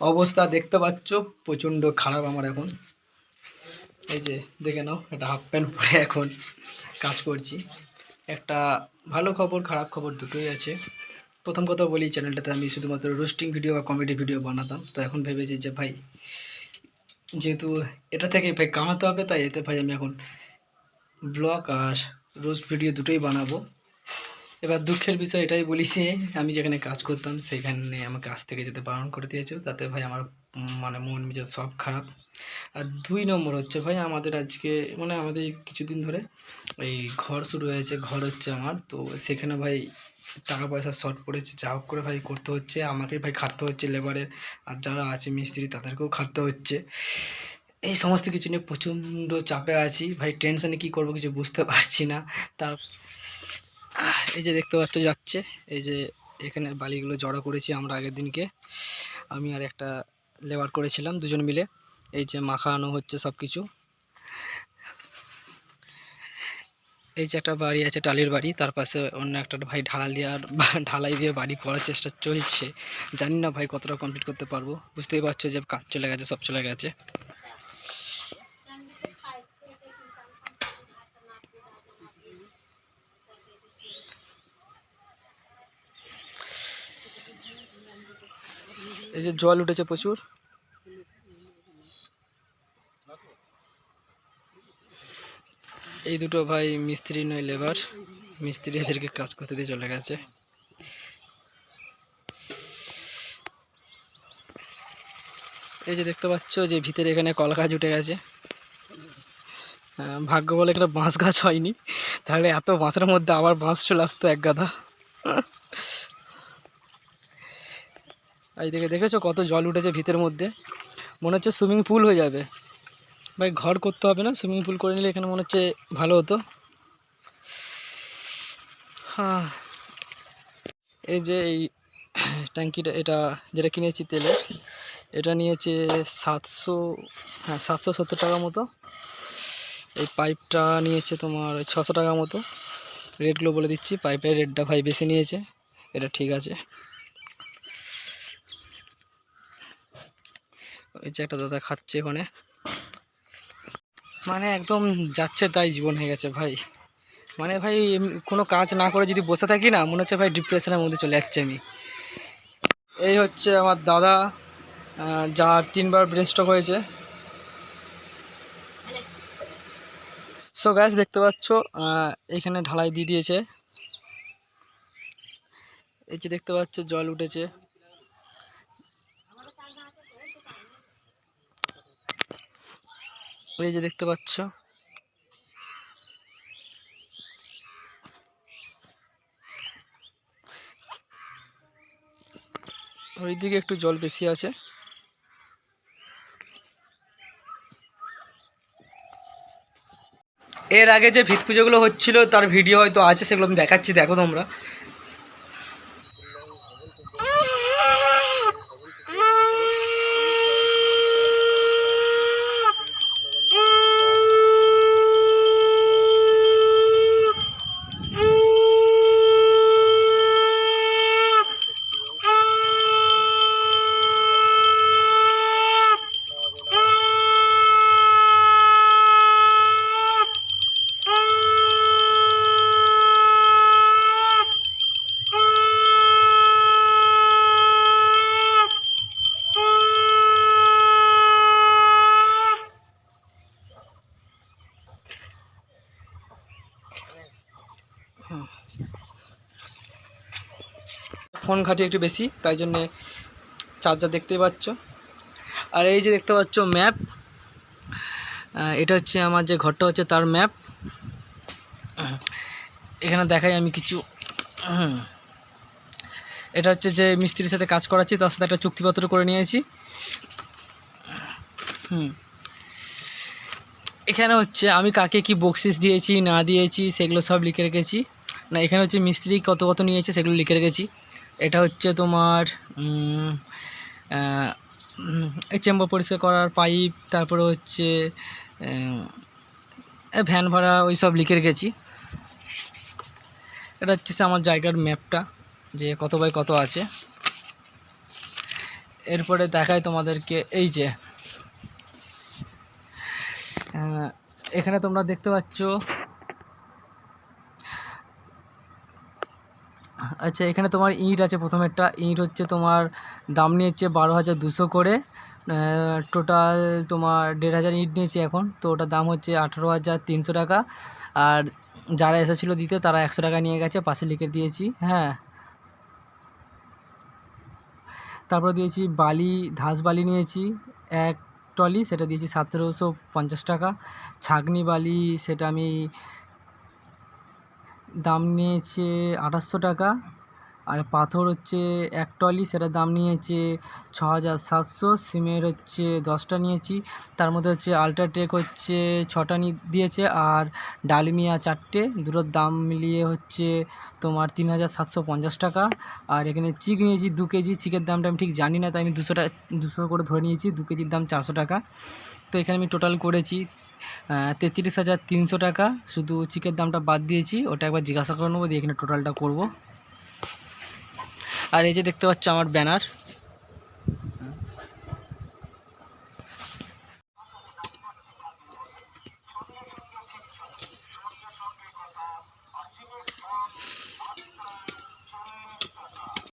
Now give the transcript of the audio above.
অবস্থা দেখতে পাচ্ছ, প্রচণ্ড খারাপ আমার এখন। এই যে, দেখে নাও, একটা হাফ প্যান্ট পরে এখন কাজ করছি। একটা ভালো খবর, খারাপ খবর দুটোই আছে। প্রথম কথা বলি চ্যানেলটাতে আমি শুধুমাত্র রোস্টিং ভিডিও বা কমেডি ভিডিও বানাতাম। তো এখন ভেবেছি যে ভাই, যেহেতু এটা থেকে ভাই কামাতে হবে, তাই এতে ভাই আমি এখন ব্লগ আর রোস্ট ভিডিও দুটোই বানাবো। এবার দুঃখের বিষয় এটাই বলিছি আমি যেখানে কাজ করতাম সেখানে আমাকে কাজ থেকে যেতে বারণ করে দিয়েছে। তাতে ভাই আমার মানে মন মেজাজ সব খারাপ। আর দুই নম্বর হচ্ছে ভাই আমাদের আজকে মানে আমাদের কিছুদিন ধরে এই ঘর শুরু হয়েছে, ঘর হচ্ছে আমার। তো সেখানে ভাই টাকা পয়সা শর্ট পড়েছে, যা হোক করে ভাই করতে হচ্ছে। আমাকে ভাই খাটতে হচ্ছে লেবারের আর যারা আছে মিস্ত্রি তাদেরকেও খাটতে হচ্ছে। এই সমস্ত কিছু নিয়ে প্রচণ্ড চাপে আছি। ভাই টেনশানে কী করব কিছু বুঝতে পারছি না। তার এই যে দেখতে পাচ্ছ যাচ্ছে। এই যে এখানে বালিগুলো জড়ো করেছি আমরা আগের দিনকে। আমি আর একটা লেবার করেছিলাম দুজন মিলে। এই যে মাখানো হচ্ছে সব কিছু এই যে একটা বাড়ি আছে, টালির বাড়ি। তার পাশে অন্য একটা ভাই ঢালাই দেওয়ার ঢালাই দিয়ে বাড়ি করার চেষ্টা চলছে। জানি না ভাই কতটা কমপ্লিট করতে পারব। বুঝতেই পারছ যে কাজ চলে গেছে, সব চলে গেছে। এই যে জল উঠেছে প্রচুর। এই দুটো ভাই মিস্ত্রি নয় লেবার মিস্ত্রি এদেরকে কাজ করতে দিয়ে চলে গেছে। এই যে দেখতে পাচ্ছ যে ভিতরে এখানে কলা গাছ উঠে গেছে। ভাগ্য বলে এখানে বাঁশ গাছ হয়নি। তাহলে এত বাঁশের মধ্যে আবার বাঁশ চলে আসতো এক গাদা। এই দেখে দেখেছ কত জল উঠেছে ভিতের মধ্যে? মনে হচ্ছে সুইমিং পুল হয়ে যাবে। ভাই, ঘর করতে হবে না? সুইমিং পুল করে নিলে এখানে মনে হচ্ছে ভালো হতো। হ্যাঁ এই যে এই ট্যাঙ্কিটা, এটা যেটা কিনেছি তেলের এটা নিয়েছে সাতশো হ্যাঁ সাতশো সত্তর টাকা মতো। এই পাইপটা নিয়েছে তোমার ছশো টাকা মতো। রেটগুলো বলে দিচ্ছি, পাইপের রেটটা ভাই বেশি নিয়েছে। এটা ঠিক আছে। যে একটা দাদা খাচ্ছে ওখানে। মানে একদম যাচ্ছে তাই জীবন হয়ে গেছে ভাই। মানে ভাই কোনো কাজ না করে যদি বসে থাকি না, মনে হচ্ছে ভাই ডিপ্রেশনের মধ্যে চলে যাচ্ছে আমি। এই হচ্ছে আমার দাদা যার তিনবার ব্রেন স্ট্রোক হয়েছে। সো গ্যাস দেখতে পাচ্ছ এখানে ঢালাই দিয়ে দিয়েছে। এই যে দেখতে পাচ্ছ, জল উঠেছে। এই যে দেখতে পাচ্ছ। ওইদিকে একটু জল বেশি আছে। এর আগে যে ভিত পুজোগুলো হচ্ছিল, তার ভিডিও হয়তো আছে, সেগুলো আমি দেখাচ্ছি, দেখো তোমরা। ফোন ঘাটি একটু বেশি, তাই জন্যে চার্জার দেখতেই পাচ্ছ। আর এই যে দেখতে পাচ্ছ ম্যাপ এটা হচ্ছে আমার যে ঘরটা হচ্ছে তার ম্যাপ। এখানে দেখাই আমি কিছু। এটা হচ্ছে যে মিস্ত্রির সাথে কাজ করাচ্ছি, তার সাথে একটা চুক্তিপত্র করে নিয়েছি। হুম। এখানে হচ্ছে আমি কাকে কি বকশিস দিয়েছি, না দিয়েছি, সেগুলো সব লিখে রেখেছি। না, এখানে হচ্ছে মিস্ত্রি কত কত নিয়েছে, সেগুলো লিখে রেখেছি। এটা হচ্ছে তোমার চেম্বার পরিষ্কার করার পাইপ, তারপরে হচ্ছে ভ্যান ভাড়া, ওই সব লিখে রেখেছি। এটা হচ্ছে আমার জায়গার ম্যাপটা, যে কত বাই কত আছে। এরপরে দেখায় তোমাদেরকে, এই যে এখানে তোমরা দেখতে পাচ্ছ আচ্ছা এখানে তোমার ইট আছে প্রথমেরটা। ইট হচ্ছে তোমার দাম নিয়েছে বারো হাজার দুশো করে। টোটাল তোমার দেড় হাজার ইট নিয়েছে এখন। তো ওটার দাম হচ্ছে আঠারো হাজার তিনশো টাকা। আর যারা এসেছিল দিতে, তারা একশো টাকা নিয়ে গেছে। পাশে লিখে দিয়েছি হ্যাঁ। তারপর দিয়েছি বালি, ধাস বালি নিয়েছি, এক টলি সেটা দিয়েছি সতেরোশো পঞ্চাশ টাকা। ছাগনি বালি, সেটা আমি দাম নিয়েছে আঠাশশো টাকা আর পাথর হচ্ছে এক টলি সেটার দাম নিয়েছে ছ হাজার সাতশো সিমেন্ট হচ্ছে দশটা নিয়েছি, তার মধ্যে হচ্ছে আলট্রাটেক হচ্ছে ছটা দিয়েছে আর ডালমিয়া চারটে, দুটোর দাম মিলিয়ে হচ্ছে তোমার তিন হাজার সাতশো পঞ্চাশ টাকা। আর এখানে চিক নিয়েছি দু কেজি, চিকের দামটা আমি ঠিক জানি না, তাই আমি দুশো টাকা দুশো করে ধরে নিয়েছি, দু কেজির দাম চারশো টাকা। তো এখানে আমি টোটাল করেছি তেত্রিশ হাজার তিনশো টাকা। শুধু চিকের দামটা বাদ দিয়েছি, ওটা একবার জিজ্ঞাসা করে নেব, দিয়ে এখানে টোটালটা করব। আর এই যে দেখতে পাচ্ছ আমার ব্যানার